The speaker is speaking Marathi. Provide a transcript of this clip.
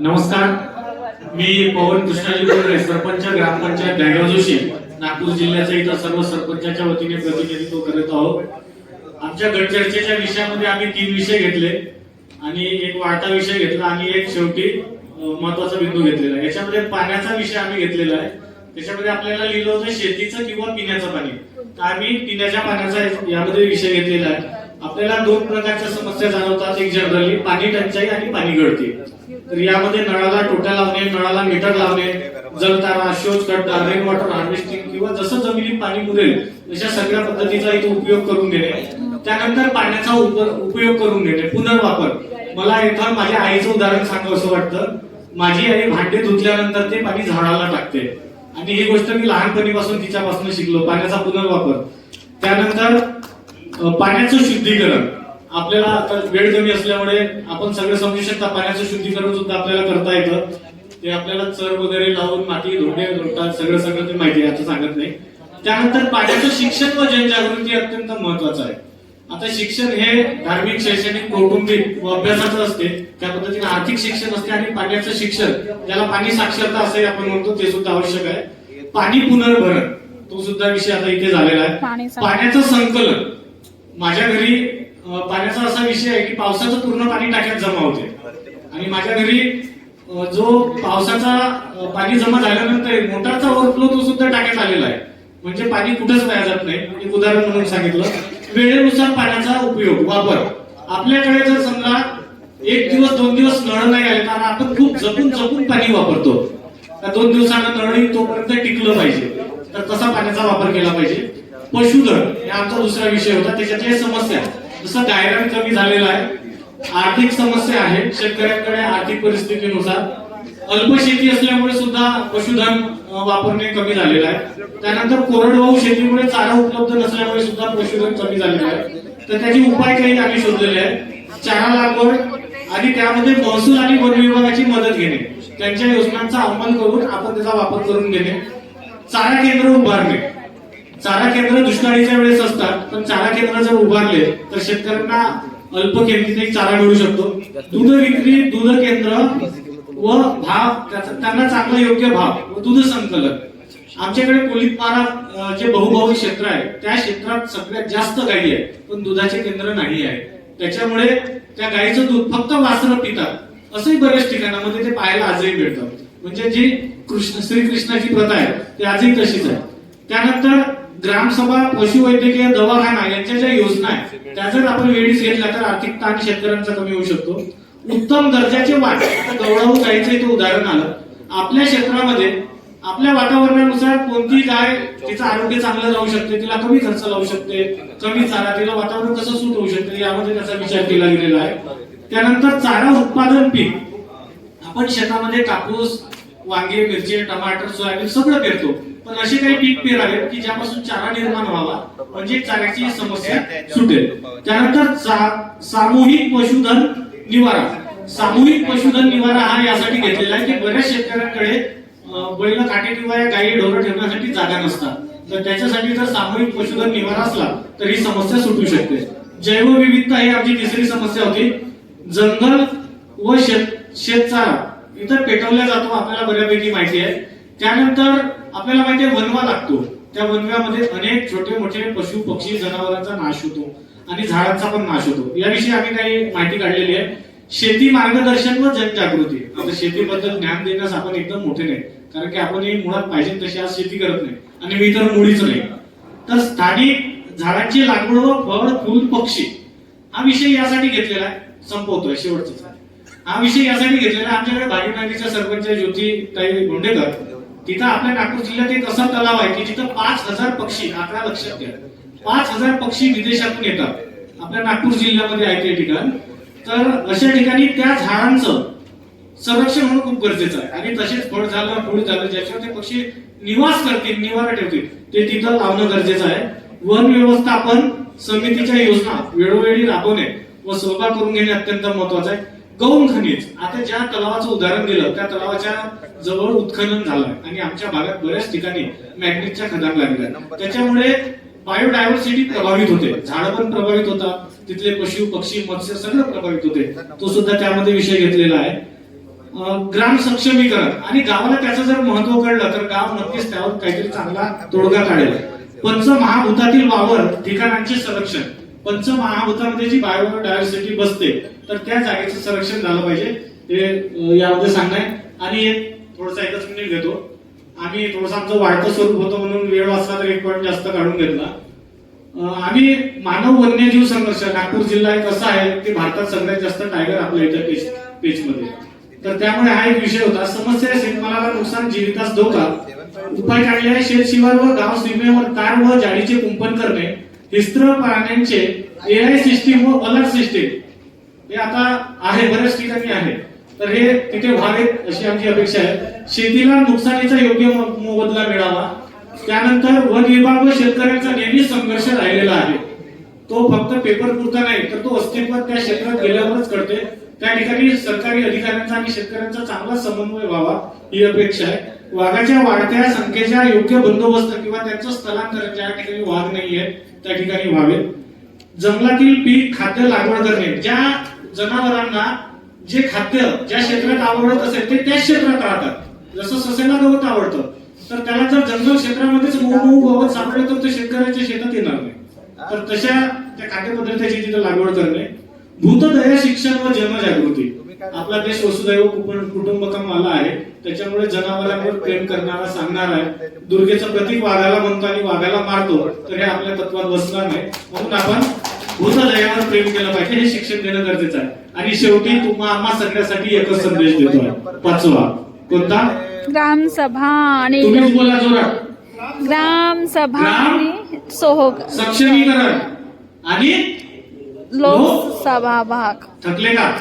नमस्कार. मी पवन कृष्णाजी बोलतोय सरपंच ग्रामपंचायत दहगाव जोशी नागपूर जिल्ह्याच्या इथं सर्व सरपंचाच्या वतीने प्रतिनिधित्व करत आहोत. आमच्या गट चर्चेच्या विषयामध्ये आम्ही तीन विषय घेतले आणि एक वाढता विषय घेतला आणि एक शेवटी महत्त्वाचा बिंदू घेतलेला. आहे याच्यामध्ये पाण्याचा विषय आम्ही घेतलेला आहे. त्याच्यामध्ये आपल्याला लिहिलं होतं शेतीचं किंवा पिण्याचं पाणी. तर आम्ही पिण्याच्या पाण्याचा यामध्ये विषय घेतलेला आहे. आपल्याला दोन प्रकारच्या समस्या जाणवतात. एक जनरली पाणी टंचाई आणि पाणी गळती. तर यामध्ये नळाला टोट्या लावणे नळाला मीटर लावणे जलतारा शोध खड्डा रेन वॉटर हार्वेस्टिंग किंवा जसं जमिनीत पाणी मुरेल अशा सगळ्या पद्धतीचा इथे उपयोग करून घेणे त्यानंतर पाण्याचा उप- उपयोग करून घेणे पुनर्वापर. मला इथं माझ्या आईचं उदाहरण सांगावं असं वाटतं. माझी आई भांडे धुतल्यानंतर ते पाणी झाडाला टाकते. आणि ही गोष्ट मी लहानपणीपासून तिच्यापासून शिकलो पाण्याचा पुनर्वापर. त्यानंतर पाण्याचं शुद्धीकरण. आपल्याला आता वेळ कमी असल्यामुळे आपण सगळं समजू शकता. पाण्याचं शुद्धीकरण सुद्धा आपल्याला करता येतं. ते आपल्याला चर वगैरे लावून माती धोंडे धोंडतात सगळं सगळं ते माहिती आहे आता सांगत नाही. त्यानंतर पाण्याचं शिक्षण व जनजागृती अत्यंत महत्वाचं आहे. आता शिक्षण हे धार्मिक शैक्षणिक कौटुंबिक व अभ्यासाचं असते. त्या पद्धतीने आर्थिक शिक्षण असते आणि पाण्याचं शिक्षण ज्याला पाणी साक्षरता असे आपण म्हणतो ते सुद्धा आवश्यक आहे. पाणी पुनर्भरण तो सुद्धा विषय आता इथे झालेला आहे. पाण्याचं संकलन. माझ्या घरी पाण्याचा असा विषय आहे की पावसाचं पूर्ण पाणी टाक्यात जमा होते. आणि माझ्या घरी जो पावसाचा पाणी जमा झाल्यानंतर मोटारचा ओव्हरफ्लो तो सुद्धा टाक्यात आलेला आहे. म्हणजे पाणी कुठंच वाया जात नाही. एक उदाहरण म्हणून सांगितलं. वेळेनुसार पाण्याचा उपयोग वापर. आपल्याकडे जर समजा एक दिवस दोन दिवस नळ नाही आले कारण आपण खूप जपून जपून पाणी वापरतो. त्या दोन दिवसांना नळ तोपर्यंत टिकलं पाहिजे. तर कसा पाण्याचा वापर केला पाहिजे. पशुधन हा आमचा दुसरा विषय होता. त्याच्यातल्या समस्या. जसं गायरान कमी झालेला आहे आर्थिक समस्या आहे शेतकऱ्यांकडे आर्थिक परिस्थितीनुसार. अल्प शेती असल्यामुळे सुद्धा पशुधन वापरणे कमी झालेलं आहे. त्यानंतर कोरडवाहू शेतीमुळे चारा उपलब्ध नसल्यामुळे सुद्धा पशुधन कमी झालेलं आहे. तर त्याचे उपाय काही आम्ही शोधलेले आहेत. चारा लागवड आणि त्यामध्ये महसूल आणि वन विभागाची मदत घेणे. त्यांच्या योजनांचा अंमल करून आपण त्याचा वापर करून घेणे. चारा केंद्र उभारणे. चारा केंद्र दुष्काळीच्या वेळेस असतात पण चारा केंद्र जर उभारले तर शेतकऱ्यांना अल्प किमतीत चारा मिळू शकतो. दूध विक्री दूध केंद्र व भाव त्यांना चांगला योग्य भाव व दूध संकलन. आमच्याकडे कोलितपारा जे बहुभावी क्षेत्र आहे त्या क्षेत्रात सगळ्यात जास्त गायी आहे पण दुधाचे केंद्र नाही आहे. त्याच्यामुळे त्या गायीचं दूध फक्त वासरं पितात असंही बऱ्याच ठिकाणामध्ये ते पाहायला आजही मिळतं. म्हणजे जी कृष्ण श्रीकृष्णाची प्रथा आहे ती आजही तशीच आहे. त्यानंतर ग्रामसभा पशुवैद्यकीय दवाखाना यांच्या ज्या योजना आहेत त्या जर आपण वेळीच घेतल्या तर आर्थिक ताण शेतकऱ्यांचा कमी होऊ शकतो. उत्तम दर्जाचे वाट आता गवळावू इथं उदाहरण आलं. आपल्या क्षेत्रामध्ये आपल्या वातावरणानुसार कोणती गाय तिचं आरोग्य चांगलं राहू शकते तिला कमी खर्च लावू शकते कमी चारा तिला वातावरण कसं सूट होऊ शकते यामध्ये त्याचा विचार केला गेलेला आहे. त्यानंतर चारा उत्पादन पीक. आपण शेतामध्ये कापूस वांगे मिरची टमाटर सोयाबीन सगळं पेरतो. पण असे काही पीक पेरावेत की ज्यापासून चारा निर्माण व्हावा म्हणजे चाऱ्याची समस्या सुटेल. त्यानंतर सामूहिक पशुधन निवारा. सामूहिक पशुधन निवारा हा यासाठी घेतलेला आहे की बऱ्याच शेतकऱ्यांकडे बैल काटे किंवा गायी ढोरं ठेवण्यासाठी जागा नसतात. तर त्याच्यासाठी जर सामूहिक पशुधन निवारा असला तर ही समस्या सुटू शकते. जैवविविधता ही आमची तिसरी समस्या होती. जंगल व शेत शेतचारा. इथं पेटवला जातो आपल्याला बऱ्यापैकी माहिती आहे. त्यानंतर आपल्याला माहिती आहे वनवा लागतो. त्या वनव्यामध्ये अनेक छोटे मोठे पशु पक्षी जनावरांचा नाश होतो आणि झाडांचा पण नाश होतो. याविषयी आम्ही काही माहिती काढलेली आहे. शेती मार्गदर्शन व जनजागृती. आता शेतीबद्दल ज्ञान देण्यास आपण एकदम मोठे नाही. कारण की आपण ही मुळात पाहिजे तशी आज शेती करत नाही. आणि मी तर मुळीच नाही. तर स्थानिक झाडांची लागवड व फळ फुल पक्षी हा विषय यासाठी घेतलेला आहे. संपवतोय शेवटचा. हा विषय यासाठी घेतलेला आहे. आमच्याकडे भागीनागीच्या सरपंच ज्योती ताई गोंडेकर तिथं आपल्या नागपूर जिल्ह्यात एक असा तलाव आहे की जिथं पाच हजार पक्षी आकडा लक्षात घ्या पाच हजार पक्षी विदेशातून येतात. आपल्या नागपूर जिल्ह्यामध्ये आहे ते ठिकाण. तर अशा ठिकाणी त्या झाडांचं संरक्षण होणं खूप गरजेचं आहे. आणि तसेच फळ झालं फूल झालं ज्याच्यावर ते पक्षी निवास करतील निवारा ठेवतील ते तिथं लावणं गरजेचं आहे. वन व्यवस्थापन समितीच्या योजना वेळोवेळी राबवणे व सहभाग करून घेणे अत्यंत महत्वाचं आहे. गौण खनिज. आता ज्या तलावाचं उदाहरण दिलं त्या तलावाच्या जवळ उत्खनन झालं आणि आमच्या भागात बऱ्याच ठिकाणी मॅग्नेटच्या खदान लागल्या त्याच्यामुळे बायोडायव्हर्सिटी प्रभावित होते. झाड पण प्रभावित होतात. तिथले पशु पक्षी मत्स्य सगळं प्रभावित होते. तो सुद्धा त्यामध्ये विषय घेतलेला आहे. ग्राम सक्षमीकरण. आणि गावाला त्याचं जर महत्त्व कळलं तर गाव नक्कीच त्यावर काहीतरी चांगला तोडगा काढेल. पंचमहाभूतातील वावर ठिकाणांचे संरक्षण. पंचमहाभूतामध्ये जी बायोडायव्हर्सिटी बसते. तर त्या जागेचं संरक्षण झालं पाहिजे. ते यामध्ये सांगणं आहे. आणि एक थोडंसं एकच मिनिट घेतो. आम्ही थोडंसं आमचं वाढतं स्वरूप होतं म्हणून वेळ वाचला तर एक पॉईंट जास्त काढून घेतला. आम्ही मानव वन्यजीव संघर्ष नागपूर जिल्हा एक असा आहे की भारतात सगळ्यात जास्त टायगर आपल्या इथं पेच पेचमध्ये. तर त्यामुळे हा एक विषय होता. समस्या शेतमालाला नुकसान जीवितास धोका. उपाय काढले आहे शेत शिवार व गाव सीमेवर तार व जाळीचे कुंपण करणे. हिस्त्र प्राण्यांचे एआय सिस्टीम व अलर्ट सिस्टीम हे आता आहे बऱ्याच ठिकाणी आहे. तर हे तिथे व्हावेत अशी आमची अपेक्षा आहे. शेतीला नुकसानीचा योग्य मोबदला मिळावा. त्यानंतर वन विभाग व शेतकऱ्यांचा नेहमी संघर्ष राहिलेला आहे. तो फक्त पेपर पुरता नाही तर तो अस्तित्वात त्या क्षेत्रात गेल्यावरच कळते. त्या ठिकाणी सरकारी अधिकाऱ्यांचा आणि शेतकऱ्यांचा चांगला समन्वय व्हावा ही अपेक्षा आहे. वाघाच्या वाढत्या संख्येच्या योग्य बंदोबस्त किंवा त्यांचं स्थलांतर ज्या ठिकाणी वाघ नाहीये त्या ठिकाणी व्हावे जंगलातील पीक खाद्य लागवड करणे. ज्या जनावरांना जे खाद्य ज्या क्षेत्रात आवडत असेल ते त्याच क्षेत्रात राहतात. जसं ससेला गवत आवडतं तर त्याला जर जंगल क्षेत्रामध्येच मऊ गवत सापडलं तर ते शेतकऱ्याच्या शेतात येणार नाही. तर तशा त्या खाद्यपदार्थाची तिथे लागवड करणे. भूतदया शिक्षण व जनजागृती. आपला देश वसुदैव कुटुंब- कुटुंबकम आला आहे. त्याच्यामुळे जनावरांवर प्रेम करणारा सांगणार आहे. दुर्गेचं प्रतीक वाघाला म्हणतो आणि वाघाला मारतो. तर हे आपल्या तत्वात बसणार नाही. म्हणून आपण भूतदयावर प्रेम केलं पाहिजे. हे शिक्षण देणं गरजेचं आहे. आणि शेवटी तुम्हा आम्हा सगळ्यासाठी एकच संदेश देतोय पाचवा. कोणता? ग्राम सभा आणि तुम्हीच बोला जोरात. ग्राम? सभा आणि सोहग सक्षमीकरण. आणि लोकसभा भाग धन्यवाद.